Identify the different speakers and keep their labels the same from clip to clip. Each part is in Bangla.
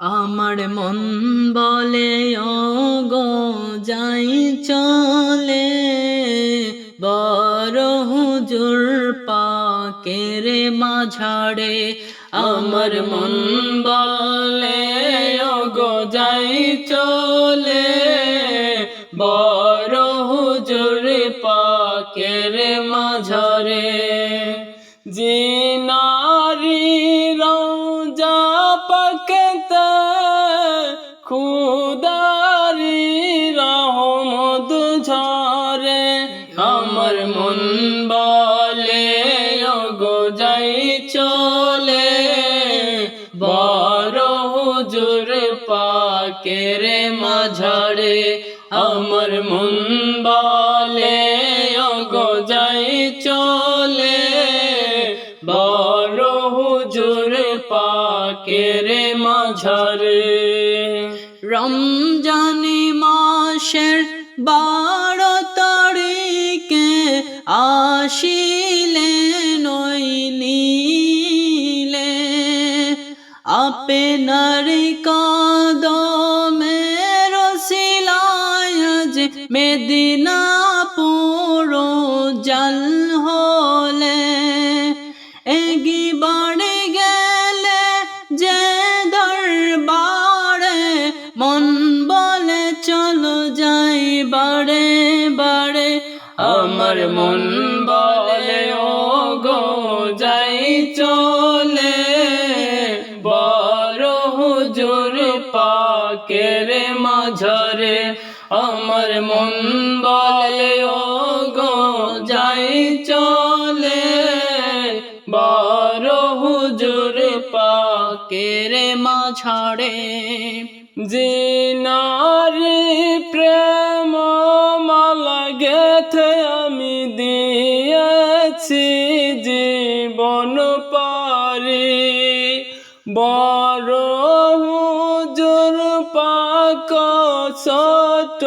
Speaker 1: আমার মন বলে ও গো যাই চলে। বড় হুজুর পাকের মাঝাড়ে আমার মন বলে ও গো যাই চলে। বড় হুজুর পাকের মাঝারে জিনারি পাকতে খুদারি রহমত ঝরে। আমার মন বলে গো যাই চলে। বড় হুজুর পাকের মাঝারে আমার মন বলে পাকের মাঝারে। রমজানি মাসের বারো তারিখে আসিলে নইলে আপনার কদমের শিলায় মেদিনা পুরো জল বাড়ে আমার মন বলে ও গো যাই চলে। বড় হুজুর পাকের মাঝরে, আমার মন বলে ও গো যাই চলে। বড় হুজুর পাকের মাঝারে জিনারি প্রেম মালা গেথে আমি দিয়েছি জীবন পারি। বড় হুজুর পাক, ছোট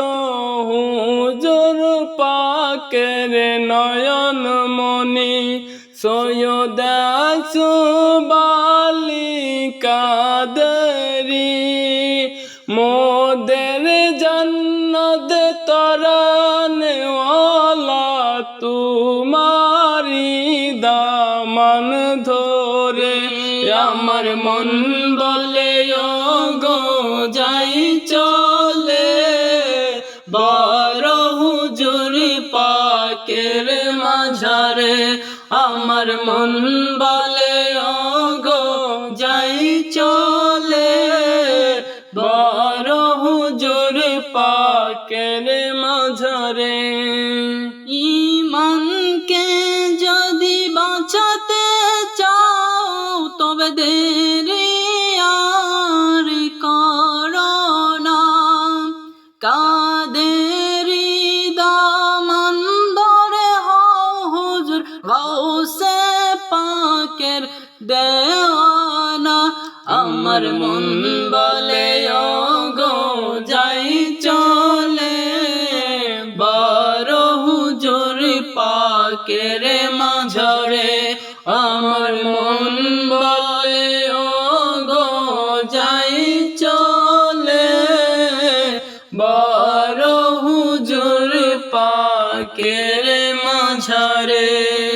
Speaker 1: হুজুর পাকের নয়ন মনি সৈয়দাসু বালিকাদরি মোদের জন্নত ধরে আমার মন বলে গো যাই চলে। বড় হুজুর পাকের মাঝারে আমার মন বলে গো যাই চলে। বড় হুজুর পাকের মাঝারে তবে দেরি আর করো না কাদেরি দামান ধরে হুজুর গাউসে পাকের দেওয়ানা। আমার মন বলে গো যাই চলে, বড় হুজুর পাকের মাঝরে আমার বড় হুজুর পাকের মাঝরে।